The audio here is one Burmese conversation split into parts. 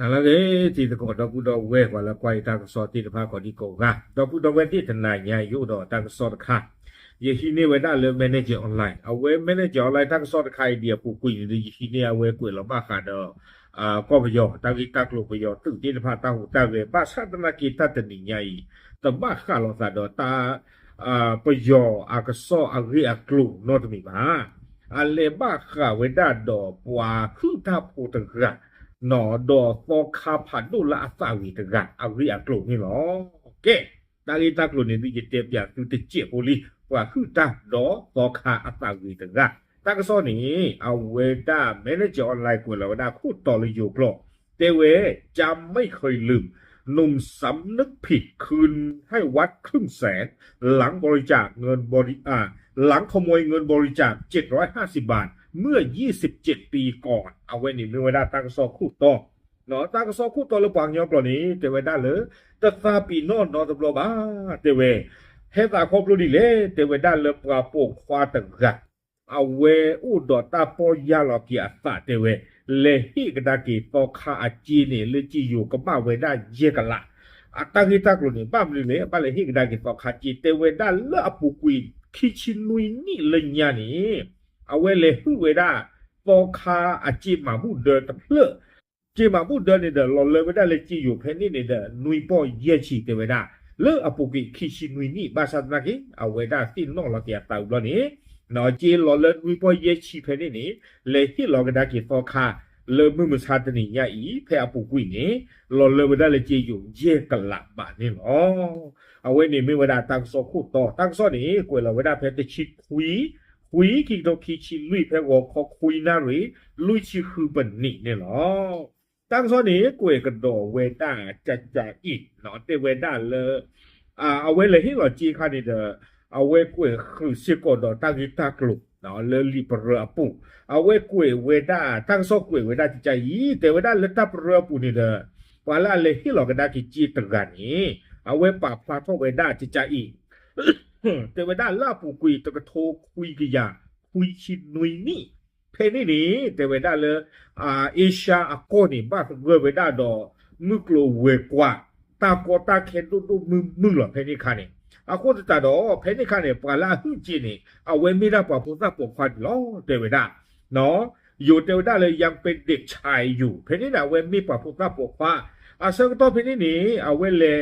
နာလာလေဒီတကောတော့ဘူးတော့ဝဲကွာလာကွာတာကစောတိတဖာကောဒီကောကတော့ဘူးတော့ဝဲတိတနာညာယိုတော့တာကစောတခါယေရှိနေဝဲတာလေမန်နေဂျာအွန်လိုင်းအဝဲမန်နေဂျာအွန်လိုင်းတာကစောတခါဒီပူကွီဒီယေရှိနေအဝဲကွေလောပါခါတော့အာကောဘယောတာဂီတက်လို့ဘယောသူတိတဖာတာဟုတာဝဲပါသဒနာကီတတနိညာဤတမခါလောသာတော့တာအာပယောအကစောအဂီအကလူနောတမီပါအလေဘခဝဲတာတော့ပွာခုတာပူတကရာ หนอดอฟอคาผัดดูละอาสาวีตกะอาริอากลนี่หรอเกตาลีตากลนี่ดิเตเปียคือติเจโอลีว่าคือตาดอฟอคาอาสาวีตกะตากซอนี่เอาเวดาแมเนเจอร์ออนไลน์กวนแล้วดาคู่ต่อเลยอยู่กลอเตเวจำไม่เคยลืมหนุ่มสำนึกผิดคืนให้วัดครึ่งแสน หลังบริจาคเงินบริอาหลังขโมยเงินบริจาค 750 บาท เมื่อ 27 ปีก่อน เอาไว้นี่ไม่ไว้ได้ตั้งซอกคู่ต่อเนาะตั้งซอกคู่ต่อหรือปางยอปลอนี้แต่ไว้ได้เลยแต่ซาปีโนอนเนาะตะบลบ้าแต่เวเฮตาครบรู้ดีเลยแต่ไว้ได้เลยปลาโป่งควาตะกะเอาเวอุดอตาปอยาลอกีอาสาแต่เวเลฮิกดากีตอคาอาจีนี่เลจีอยู่กับมาเวได้เยกันละ အတဂိတကလို့နေပမလို့လေပလေဟိကဒါကိတော့ခါချီတေဝဒါလအပူကွီခိချီနွီနီလညာနီ အဝဲလေဟူဝဲဒါပေါ်ခါအချိမမှုဒတဖလချိမမှုဒနေတဲ့လော်လေဝဒါလေချီယူဖဲနေနေတဲ့နွီပေါ်ရဲ့ချီတေဝဒါလေအပူကွီခိချီနွီနီဘာသာနာကိအဝဲဒါစိနောလကရတောက်လို့နေနော်ဂျီလော်လေနွီပေါ်ရဲ့ချီဖဲနေနေလေဟိလောကဒါကိပေါ်ခါလေမှုမစားတနေညဤဖဲအပူကွီနေ lo le wada le ji yu ye ka la ba ni lo a we ni mi wada tang so khu to tang so ni kwe la wada phe te chi khui khui ki คุยกีโดคิชิลุยแพกเขาคุยนารีลุยชีคือบันนี่เนี่ยหรอตั้งโซนี้กวยกันโดเวด้าจัจ่าอีกเนาะแต่เวด้าเลยอ่าเอาไว้เลยที่เราจีคันนี่เดอเอาไว้กวยคือสีโกดตั้งยุตากลุ่มเนาะเลยลิบเรือปุ่เอาไว้กวยเวด้าตั้งโซกวยเวด้าจิใจอีแต่เวด้าเลยทับเรือปุ่นี่เดอว่าลาเลยที่เรากระดากิจีตระกันนี้เอาไว้ปรับพลาดพวกเวด้าจิใจอีก เพนี่นะเว้นมีปะพุทธปกฟ้าอาเซงต่อเพนี่นี่เอาเว้นเลย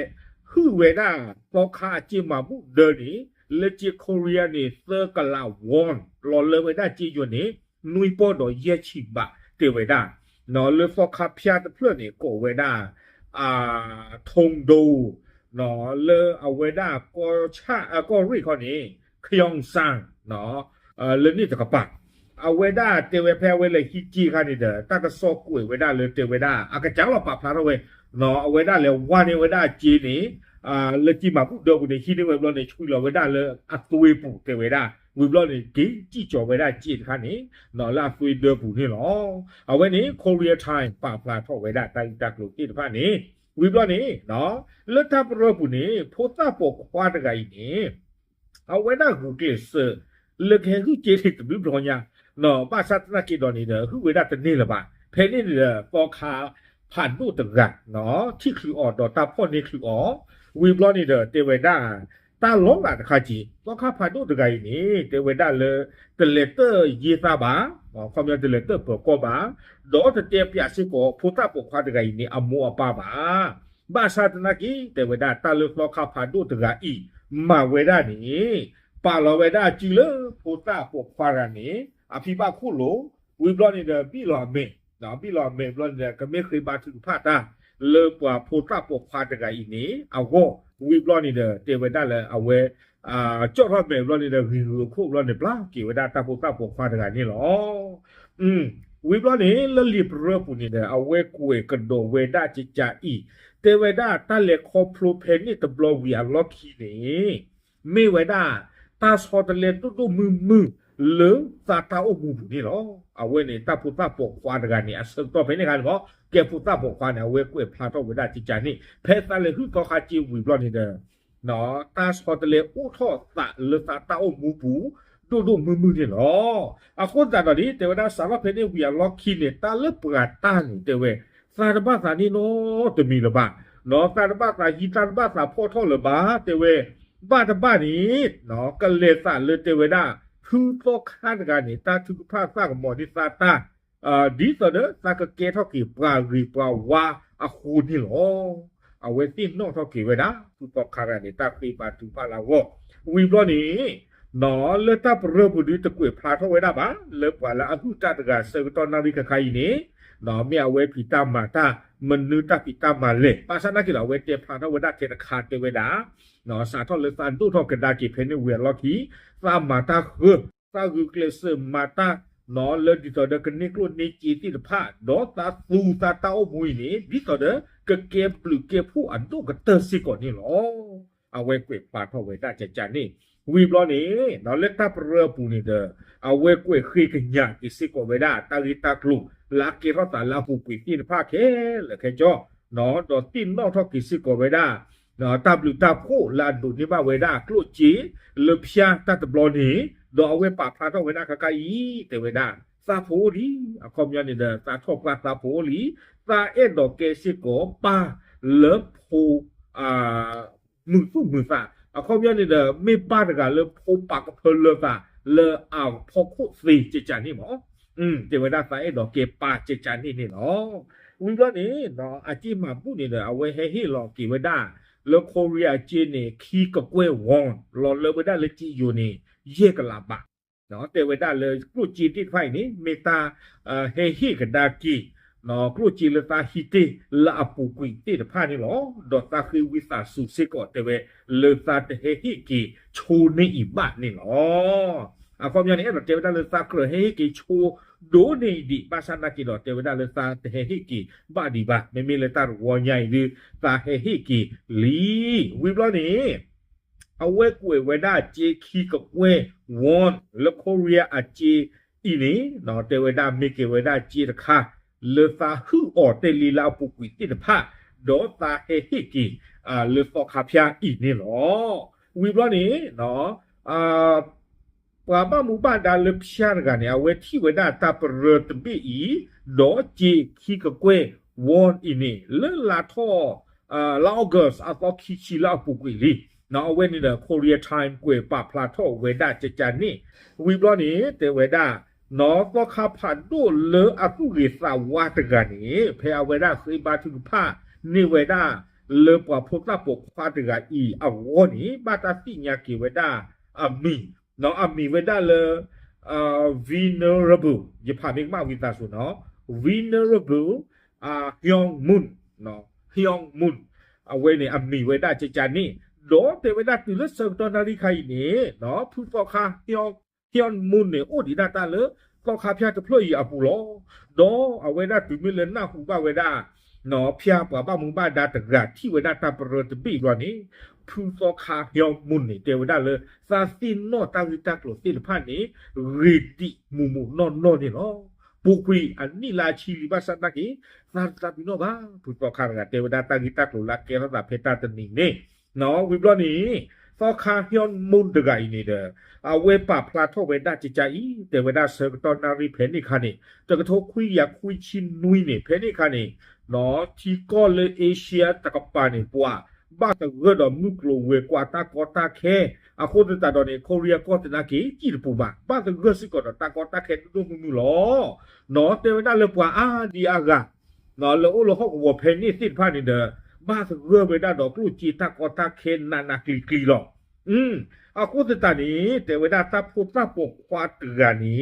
ฮือเวน่าปอคาจิมาบุเดนี่เลจิโคเรียนี่เซอร์กะลาวอนรอเลยเวน่าจีอยู่นี่นุยปอดอเยชิบะเตเวน่านอเลยฟอคาพยาตะเพลนี่โกเวน่าอ่าทงดูเนาะเลเอาเวน่ လက်ချီကိုရီးယားနေသကလာဝန်လော်လဝေဒကြည့်ယူနေနွိပေါ်တော့ရက်ချီပါတေဝေဒနော်လဖခဖျားတဖလို့နေကိုဝေဒအာထုံဒိုနော်လအဝေဒကောချာကောရိခေါနေခယောင်ဆန်နော်အလနိတကပါအဝေဒတေဝဖဲဝဲလေဟီချီခနိဒတကဆော့ကွေဝေဒလေတေဝေဒအကကြောင်လပဖလာရဝဲနော်အဝေဒလေဝါနေဝေဒကြည်နေ အာလက်ကြီးမှာပုတော့ဘူးနေဟီနေဝဲဘလောနေချွေလောဝေဒလေအသွေးပူတေဝေဒဝီဘလောနေဂီကြည့်ကြော်ဝေဒကြည့်ခနိနော်လာသွေးတော့ဘူးနေလောအဝဲနေကိုရီးယားထိုင်းပါဖလာတော့ဝေဒတိုင်တက်လို့ကြည့်တဖာနေဝီဘလောနေနော်လက်တပ်ရဘူးနေဖိုတာပေါ်ခွာတကကြီးနေအဝဲဒကူကိစလက်ခဲကူကြည့်တဲ့ဘီဘလောညာနော်ပါစတ်နာကိဒိုနီဒခုဝေဒတနေလပါဖဲနေလပေါ်ခါ ผ่านดูตึกกันเนาะที่คือออดอตาพ่อนี่คือออวีบลอนี่เดอเตเวดาตาล้มอ่ะค่ะจีต้องข้าผ่านดูตึกกันนี่เตเวดาเลยเตเลเตอร์ยีซาบาความยาวเตเลเตอร์เปิดกบาดอจะเตียปยาสิโกพุทธปกควาตึกกันนี่อมัวปาบาบาชาตนากีเตเวดาตาลึกต้องข้าผ่านดูตึกกันอีมาเวดานี่ปาลเวดาจีเลพุทธปกควากันนี่อภิบาคุโลวีบลอนี่เดอบีลอเม တဲ့ကမေခိဘာသူဖတာလေပွာဖိုတာပိုခွာတကဤနေအဝဝီဘလော့နေတဲ့တေဝဒလည်းအဝဲအာကြော့ရမေဘလော့နေတဲ့ရီခုဘလော့နေပလာကေဝဒတာပိုတာပိုခွာတကနေလောอืมဝီဘလော့နေလလီပရပူနေတဲ့အဝဲကွေကဒိုဝေဒချချာဤတေဝဒတာလေခေါပလိုဖဲနေတဘလော့ဝီအလော့ခီနေမေဝဒတာဆောတလေတူတူမူမူ le ta ta o bu bu ni lo a we ni ta pu ta po kwa da ga ni a so to pe ni ga lo ke pu ta po kwa na we kwe pla to we da ti cha ni pe ta le hu ko kha chi wi blo ni de no ta so ta le o tho ta le ta ta o mu bu တို့တို့မမှုနေလောအခုတတော်ဒီတေဝဒဆာမဖေနေဝီယာလော်ခီနေတာလပကတာနေတေဝစာတပတ် စာနီနော်တမီလပါနော်စာတပတ်စာဟီစာတပတ်စာဖောထောလပါတေဝဲဘာတပတ်နီနော်ကလေစာလေတေဝဲဒါဖူတော့ခါတကနေတာသူဖာစာကမော်ဒီစာတာအာဒီဆိုတဲ့စာကကေထောက်ကီပရာရီပရာဝါအခုနီလောအဝဲတိနော်ထောက်ကီဝဲဒါသူတော့ခါရနေတာခိပါတူပါလာဝဝီဘလောနီနော်လက်တ ပ်ရပူဒီတကွေဖလာထောဝဲဒါပါလေပွာလာအခုတတကစေတော်နာရီကခိုင်နေ နော်မြဝဲဖီတာမာတာမနုတဖီတာမာလေပါစနာကိလဝဲတေဖာတော့ဝဒတေခါတေဝဒါနော်စာတော့လေစန်တူတော့ကဒါကိဖဲနေဝဲလော်ကီသာမာတာခသာဂုကလစမာတာနော်လေဒီတော့ကနိကလိုနေချီတိတဖာဒေါ်တာသူတာတောက်မွေးနေဒီတော့ကကေပလူကေဖူအန်တော့ကတစီကိုနေလောအဝဲကွေပါတော့ဝဲတာချချာနေ ဝီဘလောနေနော်လက်တပ်ရပူနေတဲ့အဝဲကွေခိကညာကိစီကိုဝဲတာတာဂီတာကလူ la ke ro ta la pu pi tin pha ke le ke jo no do tin no tho ki si ko ve da no ta blu ta pho la do ni ba ve da klo chi le pya ta ta blo ni do we pa pha to ve da ka ka yi te ve da sa pho li a kom ya ni da sa tho pa sa pho li sa e do ke si ko pa le pho a mu su mu sa a kom ya ni da me pa da ga le pho pa ka pho le sa le a pho khu si chi cha ni mo อืมเทวดาฟ้าไอ้ดอกเกปาเจจานี่นี่เนาะวิบลนี่เนาะอาจิมาปุนี่เนาะเอาไว้ให้เฮลอเกวดาโลโคเรียจีนี่คีกะกวยวอนลอเลวดาเลจีอยู่นี่เยกะลาบะเนาะเทวดาเลยกรุจีติไฟนี่เมตาเอ่อเฮฮิกะดากี နော်ကလိုချီလတာဟီတေလာအပူကွိတေတဖာနေလောဒေါ်တာခီဝိစာဆူစေကောတေဝဲလေတာတဟေဟီကီချိုနေဤဘနေလောအခုမြန်နေတော့တေဝဒလေတာခရဟေဟီကီချိုဒိုနေဒီပါစနာကီတော့တေဝဒလေတာတဟေဟီကီဘာဒီဘာမေမီလေတာဝညိုင်ဒီတာဟေဟီကီလီဝိဘလနေအဝဲကွေဝဒဂျေခီကကွေဝွန်လကိုရီးယားအချီဤနေတော့တေဝဒမေကေဝဒဂျီတခါ လေသာဟူအော်တေလီလာပုကွီတိတဖာဒေါ်သာဟေဟိကီအာလေဖောခါဖျာအီနေလောဝီဘလနေနော်အာပဝပါမူပါဒါလပရှာကနေအဝဲတိဝဒတာပရတဘီဤဒေါ်ဂျီခိကကွဲဝွန်အင်းလေလာထောအာလောဂတ်အတော့ခိချီလာပုကွေလီနော်အဝဲနေတဲ့ Korea time ကွေပပလာထောဝဲဒါကြကြနိဝီဘလောနေတေဝဲဒါ နော်တော့ခါဖတ်တို့လေအခုရေစာဝတ်ကနေဖေအဝဲဒါခေဘာတုဖာနေဝဲဒါလေပပဖတ်ပဖတ်ကဤအဝေါ်နိဘာတာတိညာကေဝဲဒါအမီနော်အမီဝဒလအာ vulnerable ယဖာမိမဝိသဆိုနော် vulnerable အာ hyong moon နော် hyong moon အဝဲနေအမီဝဒချချာနေတော့တေဝဒတိလစတော်နာရီခိုင်နေနော်ဖူဖောခါ hyong hyong moon နေအိုဒီဒတာလေကောခါဖျားတဖလို့ရအပူလောတော့အဝဲဒတူမီလနာဟူပါဝဲဒနော်ဖျားပါပါမူပါဒတဂရတိဝဒတာပရတပိလောနေဖူစောခါယောมุนนี่เตวดาเลยซาซินโนตาวิตากโลติลพันนี่รีติมูมูนอนนอนนี่เนาะပုကွေအနိလာချီလီဘာစနာကေသာတာဘီနောဘာဖူတော့ခါရတေဝဒတာဂီတာကလိုလာကေရတာဖေတာတနီနေနော်ဝိဘလနီ သောခါဟျွန်မွန်ဒဂိုင်နေတဲ့အဝဲပပလာထောဝဲဒချီချာဤတေဝဒဆောတော်နာရီဖေနိခါနေတကထောခွီရခွီချင်းနွိနေဖေနိခါနေနော်ချီကောလေအေရှီယာတကပါနေပွားဘာတရဒမုကလိုဝေကွာတာကောတာခဲအခုတတတော်နေကိုရီးယားကောတနာကီကြည့်ပူပါဘာတရစစ်ကောတာကောတာခဲတူမှုလောနော်တေဝနာလေပွာအာဒီအာဂါနော်လောလောဟောဝဖဲနေစစ်ဖာနေ ဒဘာတရဝေဒါတော့ကလူချီတာကောတာခဲနာနာကီကီလောอืมအခုတတနေတေဝနာတပ်ဖို့တပ်ဖို့ခွာတရနီ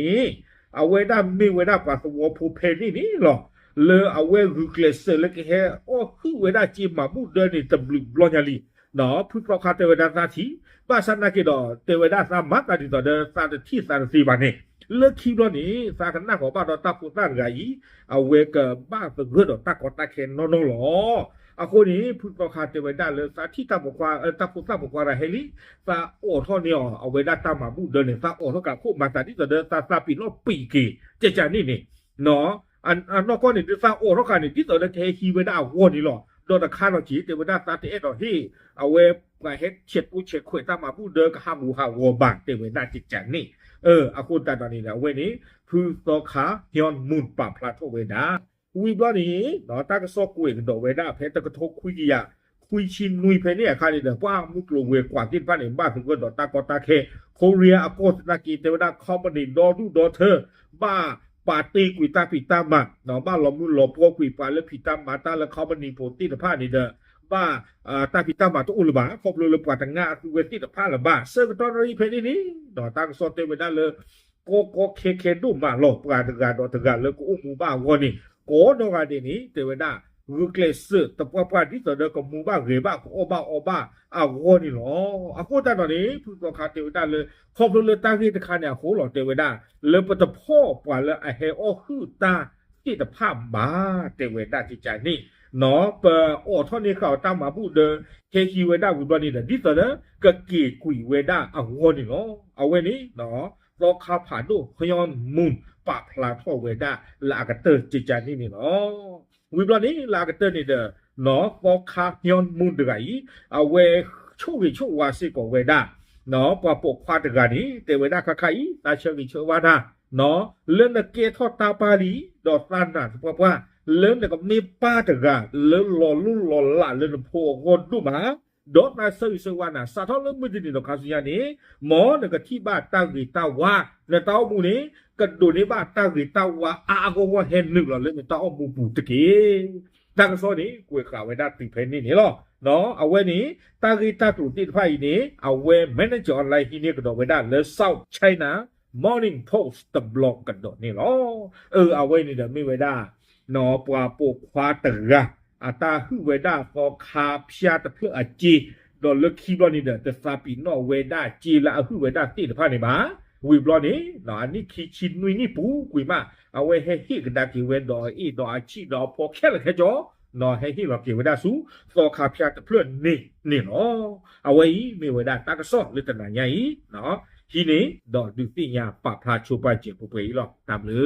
အဝေဒမေဝေဒပါသဝဖူဖဲနေနီလောလေအဝဲရူကလစလကဟဲအိုခုဝဲဒါချီမမှုဒနေတဘလဘလညာလီနော်ဖုပခါတေဝဒါသာချီပါစနာကေတော့တေဝဒါသာမတ်တာဒီတော့သာတတိသာစီပါနေလခီတော့နေသာကနာကောပါတော့တပ်ဖို့တန်ဂါဤအဝဲကဘာသဂရတော့တက်ကောတက်ခဲနော်နော်လော အခုနေဖုပခါတေဝဒါလေသာတိတပ်ဘကွာတပ်ဖို့တပ်ဘကွာရဟဲလီသာအော်ထောနေအောင်အဝဲဒါတမမှုဒနေသာအော်ထောကခုမတာဒီတော့သာသာပီလို့ပီကေကြကြနေနေနော်อันอันนอกก็นี่ฟ้าโอ้รอกานี่ที่ตัวเทฮีเวดาวอนี่หรอดอตะคาเราจีเตวดาตาเตเอดอฮีเอาเวกเฮ็ดเช็ดปูเช็ดข่อยตามาผู้เดินก็หาหมูหาวบางเตวดาจิจังนี่เอออาคุณตาตอนนี้นะเวนี้คือตอขาฮยอนมุนปาพลาโทเวดา ဝီဘနီနော်တာကစောကွေကတော့ဝေဒါဖဲတကထောခွီကြီးရခွီချင်းနွေဖဲနေအခါလေးတော့ပွားမှုကလိုဝေကွာတိပနေဘာသူကတော့တာကောတာခဲကိုရီးယားအကောတကီတေဝဒါကော်ပနီဒေါ်ဒူဒေါ်သဘာပါတီကွီတာပီတာမနော်ဘာလောမှုလောပေါကွီပါလေပီတာမာတာလေကော်ပနီပိုတိတဖာနေတော့ဘာအာတာပီတာမာတူလဘာကောပလိုလပွားတငါသူဝတိတဖာလဘာဆာကတော်ရီဖဲနေနီတော့တာကစောတေဝဒါလေ ko ko ke ke du ma lo pra de ga do de ga le ko mu ba wo ni ko do ga de ni te we da ru kle se ta pa pa di so de ko mu ba ge ba ko o ba o ba a wo ni lo a ko ta do ni pu to kha te we da le kho lo le ta ge de kha ne ho lo te we da le pa ta pho pa le a he o hu ta ti ta pha ba te we da ti cha ni နော်ပအော်ထောနေခေါတာမဘူးတဲ့ခေခီဝဒဝိဘနီတဲ့ဒီတော့ကကေကွီဝဒအဝေါ်နီနော်အဝဲနီနော်တော့ခါဖာဒိုခယောန် ปะพลาพ่อเวด้าลากเตอร์จิจานี่นี่เนาะวิบลานี่ลากเตอร์นี่เด้อเนาะฟอคาเนียนมุนเดไรเอาเวชูวิชูวาสิกเวด้าเนาะปะปกควาเดรานี่แต่เวด้าคาคายตาเชวิชวาดาเนาะเรื่องเกทอตาปาลีดอตันน่ะเพราะว่าเรื่องเด็กมีป้าเดราเรื่องลอลุ่นลอละเรื่องพวกคนดูมา ဒေါက်တာဆူဆဝနာစာထောလုံးမဒီနီတော့ကာစီယာနေမောနကတိဘာတာဂီတာဝါလက်တော့မူနေကဒိုနေဘာတာဂီတာဝါအာကောဝဟဲနုလောလဲတော့မူပူတကေတာကစောနေကိုယ်ခါဝဲတာတိဖဲနေနေလောနော်အဝဲနေတာဂီတာတူတိဖိုင်နေအဝဲမန်နေဂျာလိုက်ဟိနေကတော့ဝဲတာလဲဆောက်ချိုင်းနာ morning post the blog ကတော့နေလောအဲအဝဲနေတယ်မိဝဲတာနော်ပွာပိုခွာတရာ အတာဟုဝေဒဖောခါဖျာတဖအជីဒေါ်လခီဘလနီဒတသပီနော်ဝေဒဂျီလာဟုဝေဒတိတဖနေပါဝီဘလနီနော်နိခီချီနွီနိပူကွေမအဝဲဟဲဟိကဒကီဝဲဒေါ်ဤဒေါ်အချီဒေါ်ဖောခဲလခဲကြောနော်ဟဲဟိလောကေဝေဒဆူသောခါဖျာတဖလနေနေနော်အဝဲဤမေဝေဒတကဆောလတနာညာဤနော်ဟီနေဒေါ်ဒူပညာပဖလာချိုပါချေပပွေလောတမ်လေ